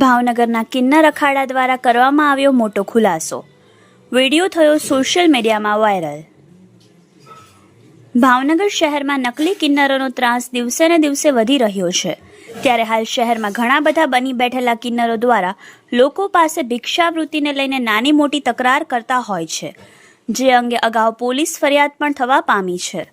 ભાવનગરના કિન્નર અખાડા દ્વારા કરવામાં આવ્યો મોટો ખુલાસો. વીડિયો થયો સોશિયલ મીડિયામાં વાયરલ. ભાવનગર શહેરમાં નકલી કિન્નરોનો ત્રાસ દિવસે ને દિવસે વધી રહ્યો છે. ત્યારે હાલ શહેરમાં ઘણા બધા બની બેઠેલા કિન્નરો દ્વારા લોકો પાસે ભિક્ષાવૃત્તિને લઈને નાની મોટી તકરાર કરતા હોય છે. જે અંગે અગાઉ પોલીસ ફરિયાદ પણ થવા પામી છે.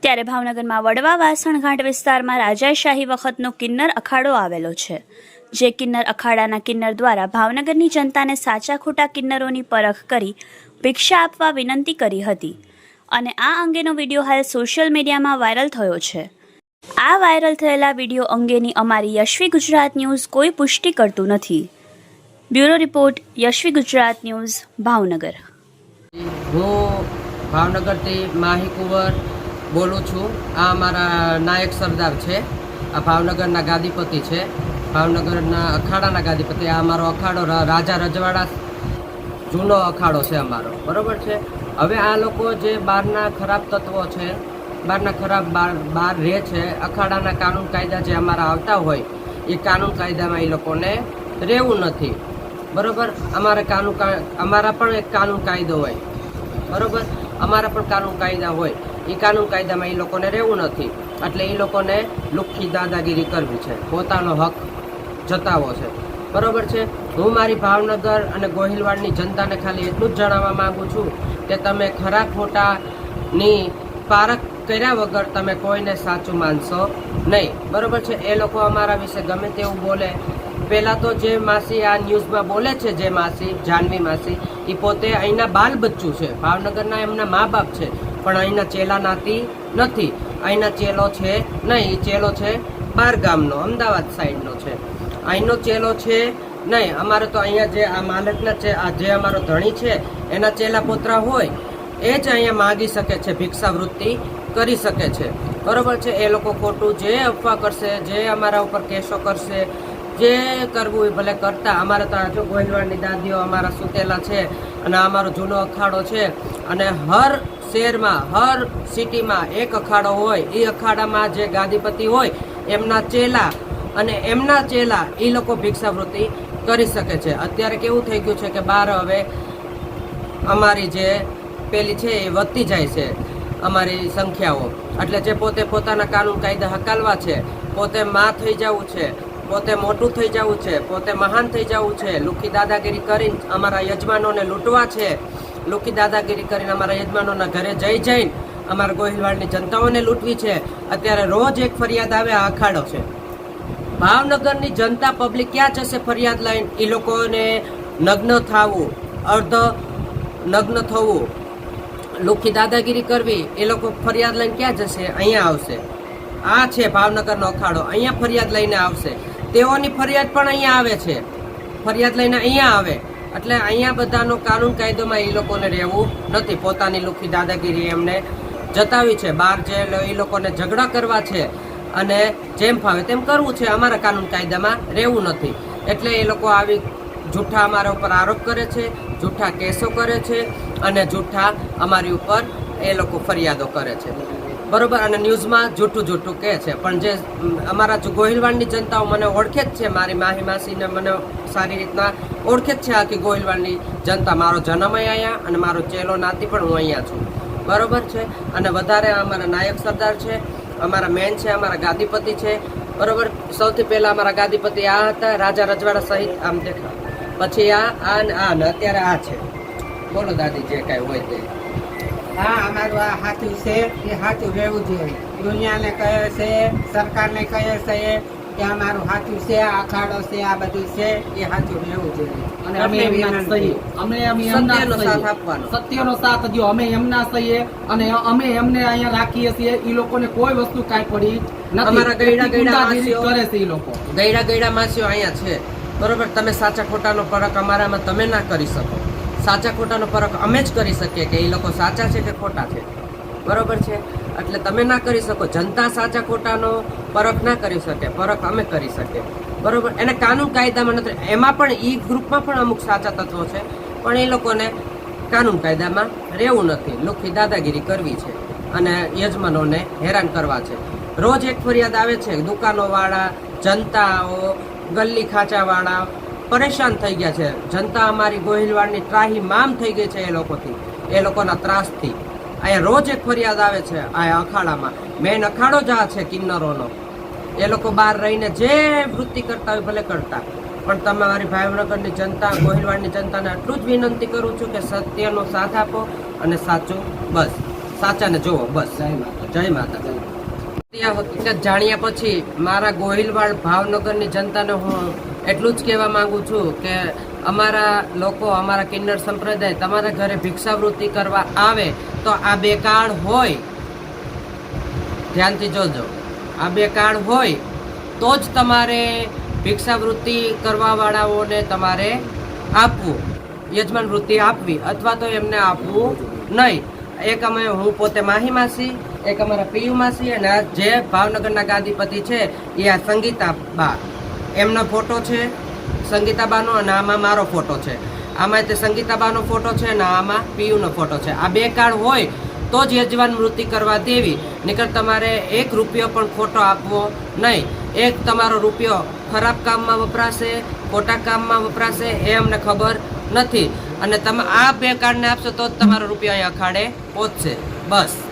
ત્યારે ભાવનગરમાં વડવા વાસણઘાટ વિસ્તારમાં રાજાશાહી વખતનો કિન્નર અખાડો આવેલો છે. જે કિન્નર અખાડાના કિન્નર દ્વારા ભાવનગરની જનતાને સાચા ખોટા કિન્નરોની પરખ કરી ભિક્ષા આપવા વિનંતી કરી હતી. અને આ અંગેનો વીડિયો હાલ સોશિયલ મીડિયામાં વાયરલ થયો છે. આ વાયરલ થયેલા વીડિયો અંગેની અમારી યશવી ગુજરાત ન્યૂઝ કોઈ પુષ્ટિ કરતું નથી. Bureau report Yashvi Gujarat news Bhavnagar. હું ભાવનગરથી માહી કુંવર બોલું છું. આ અમારા નાયક સરદાર છે. આ ભાવનગરના ગાદીપતિ છે. ભાવનગરના અખાડાના ગાદીપતિ. આ અમારો અખાડો રાજા રજવાડા જૂનો અખાડો છે અમારો. બરાબર છે? હવે આ લોકો જે બહારના ખરાબ તત્વો છે બહારના ખરાબ બાર બહાર રહે છે, અખાડાના કાનૂન કાયદા જે અમારા આવતા હોય, એ કાનૂન કાયદામાં એ લોકોને રહેવું નથી. બરાબર? અમારે કાનૂન અમારા પણ એક કાનૂન કાયદો હોય. બરોબર? અમારા પણ કાનૂન કાયદા હોય. એ કાનૂન કાયદામાં એ લોકોને રહેવું નથી. એટલે એ લોકોને લુખ્ખી દાદાગીરી કરવી છે. પોતાનો હક જતાવો છે. બરોબર છે? હું મારી ભાવનગર અને ગોહિલવાડની જનતાને ખાલી એટલું જ જણાવવા માગું છું કે તમે ખરા ખોટાની પારખ કર્યા વગર તમે કોઈને સાચું માનશો નહીં. બરોબર છે? એ લોકો અમારા વિશે ગમે તેવું બોલે પહેલાં તો જે માસી આ ન્યૂઝમાં બોલે છે, જે માસી, જાનવી માસી એ પોતે અહીંના બાલ બચ્ચું છે. ભાવનગરના એમના મા બાપ છે, પણ અહીંના ચેલા નાતી નથી. અહીંના ચેલો છે નહીં ચેલો છે બાર ગામનો, અમદાવાદ સાઈડનો છે. અહીંનો ચેલો છે નહીં, અમારે તો અહીંયા જે આ માલકના છે, આ જે અમારો ધણી છે, એના ચેલા પોતરા હોય, એ જ અહીંયા માગી શકે છે, ભિક્ષાવૃત્તિ કરી શકે છે. બરોબર છે, એ લોકો ખોટું જે અફવા કરશે, જે અમારા ઉપર કેસો કરશે જે કરવું એ ભલે કરતા, અમારે તો આ જો ગોહિલવાડની દાદીઓ અમારા સુતેલા છે અને અમારો જૂનો અખાડો છે. અને હર શહેરમાં, હર સિટીમાં એક અખાડો હોય એ અખાડામાં જે ગાદીપતિ હોય, એમના ચેલા અને એમના ચેલા એ લોકો ભિક્ષાવૃત્તિ કરી શકે છે. અત્યારે કેવું થઈ ગયું છે કે બહાર હવે અમારી જે પેલી છે એ વધતી જાય છે અમારી સંખ્યાઓ. એટલે જે પોતે પોતાના કાનૂન કાયદા હકાલવા છે, પોતે માં થઈ જવું છે પોતે મોટું થઈ જવું છે, પોતે મહાન થઈ જવું છે. લુખી દાદાગીરી કરીને અમારા યજમાનોને લૂંટવા છે. લુખી દાદાગીરી કરીને અમારા યજમાનોના ઘરે જઈ જઈને અમારા ગોહિલવાડની જનતાઓને લૂંટવી છે. અત્યારે રોજ એક ફરિયાદ આવે, આ અખાડો છે. ભાવનગરની જનતા પબ્લિક ક્યાં જશે ફરિયાદ લઈને? એ લોકોને નગ્ન થવું, અર્ધ નગ્ન થવું. લુખી દાદાગીરી કરવી, એ લોકો ફરિયાદ લઈને ક્યાં જશે? અહીંયા આવશે. આ છે ભાવનગરનો અખાડો. અહીંયા ફરિયાદ લઈને આવશે. તેઓની ફરિયાદ પણ અહીંયા આવે છે. ફરિયાદ લઈને અહીંયા આવે. એટલે અહીંયા બધાનો કાનૂન કાયદોમાં એ લોકોને રહેવું નથી. પોતાની લુખી દાદાગીરી એમને જતાવી છે. બહાર જે એ લોકોને ઝઘડા કરવા છે અને જેમ ફાવે તેમ કરવું છે. અમારા કાનૂન કાયદામાં રહેવું નથી. એટલે એ લોકો આવી જૂઠા અમારા ઉપર આરોપ કરે છે, જૂઠા કેસો કરે છે અને જૂઠા અમારી ઉપર એ લોકો ફરિયાદો કરે છે. બરોબર, અને ન્યૂઝમાં જૂઠું જૂઠું કહે છે. પણ જે અમારા ગોહિલવાડની જનતાઓ મને ઓળખે જ છે, મારી માહી માસીને મને સારી રીતના ઓળખે જ છે આખી ગોહિલવાડની જનતા. મારો જન્મ અહીંયા અને મારો ચેલો નાતી પણ હું અહીંયા છું. બરોબર છે? અને વધારે અમારા નાયક સરદાર છે, અમારા મેન છે, અમારા ગાદીપતિ છે. બરોબર? સૌથી પહેલાં અમારા ગાદીપતિ આ હતા, રાજા રજવાડા સહિત આમ દેખા પછી આ આ અને આ, અને અત્યારે આ છે. બોલો દાદી, જે કાંઈ હોય તે. હા અમારું આ સાચું છે એ સાચું રહેવું જોઈએ. દુનિયાને કહે છે સરકારને કહે છે કે અમારું સાચું છે આ અખાડો છે આ બધું છે એ સાચું રહેવું જોઈએ. અને અમે સત્યનો સાથ આપવાનો. સત્યનો સાથ દ્યો અમે એમના સહીએ અને અમે એમને અહીંયા રાખીએ છીએ ઈ લોકોને કોઈ વસ્તુ કાંઈ પડી અમારા ગયડા ગયડા માસીઓ- કરે છે ઈ લોકો. ગયડા ગયડા માસીઓ અહીંયા છે. બરોબર? તમે સાચા ખોટાનો ફરક અમારામાં તમે ના કરી શકો. સાચા ખોટાનો ફરક અમે જ કરી શકીએ કે એ લોકો સાચા છે કે ખોટા છે? બરોબર છે? એટલે તમે ના કરી શકો. જનતા સાચા ખોટાનો પરખ ના કરી શકે. ફરક અમે કરી શકીએ. બરોબર? એને કાનૂન કાયદામાં નથી. એમાં પણ ઈ ગ્રુપમાં પણ અમુક સાચા તત્વો છે. પણ એ લોકોને કાનૂન કાયદામાં રહેવું નથી. લુખી દાદાગીરી કરવી છે અને યજમાનોને હેરાન કરવા છે. રોજ એક ફરિયાદ આવે છે. દુકાનોવાળા, જનતાઓ, ગલ્લી ખાંચાવાળા પરેશાન થઈ ગયા છે. જનતા અમારી ગોહિલવાડની ત્રાહી મામ થઈ ગઈ છે એ લોકોથી. એ લોકોના ત્રાસથી. અહીંયા રોજ એક ફરિયાદ આવે છે આ અખાડામાં. મેન અખાડો જ આ છે કિન્નરોનો. એ લોકો બહાર રહીને જે વૃત્તિ કરતા હોય ભલે કરતા. પણ તમે મારી ભાવનગરની જનતા, ગોહિલવાડની જનતાને આટલું જ વિનંતી કરું છું કે સત્યનો સાથ આપો અને સાચું, બસ. સાચાને જુઓ, બસ. જય માતા જય માતા હકીકત જાણ્યા પછી મારા ગોહિલવાડ ભાવનગરની જનતાને હું એટલું જ કહેવા માંગુ છું કે અમારા લોકો, અમારા કિન્નર સંપ્રદાય તમારા ઘરે ભિક્ષાવૃત્તિ કરવા આવે તો આ બે કાર્ડ હોય. ધ્યાનથી જોજો. આ બે કાર્ડ હોય તો જ તમારે ભિક્ષાવૃત્તિ કરવાવાળાઓને તમારે આપવું, યજમાન વૃત્તિ આપવી અથવા તો એમને આપવું નહીં. એક અમે, હું પોતે માહી માસી, એક અમારા પીયુ માસી અને જે ભાવનગરના ગાદીપતિ છે, એ આ સંગીતા બા. એમનો ફોટો છે, સંગીતાબાનો અને આમાં મારો ફોટો છે. આમાં તે સંગીતાબાનો ફોટો છે અને આમાં પીયુનો ફોટો છે. આ બે કાર્ડ હોય તો જ યજમાન મૃત્યુ કરવા દેવી. નહીતર તમારે એક રૂપિયો પણ ખોટો આપવો નહીં. એક તમારો રૂપિયો ખરાબ કામમાં વપરાશે, ખોટા કામમાં વપરાશે, એ અમને ખબર નથી. અને તમે આ બે કાર્ડને આપશો તો જ તમારો રૂપિયો અહીંયા અખાડે પહોંચશે. બસ.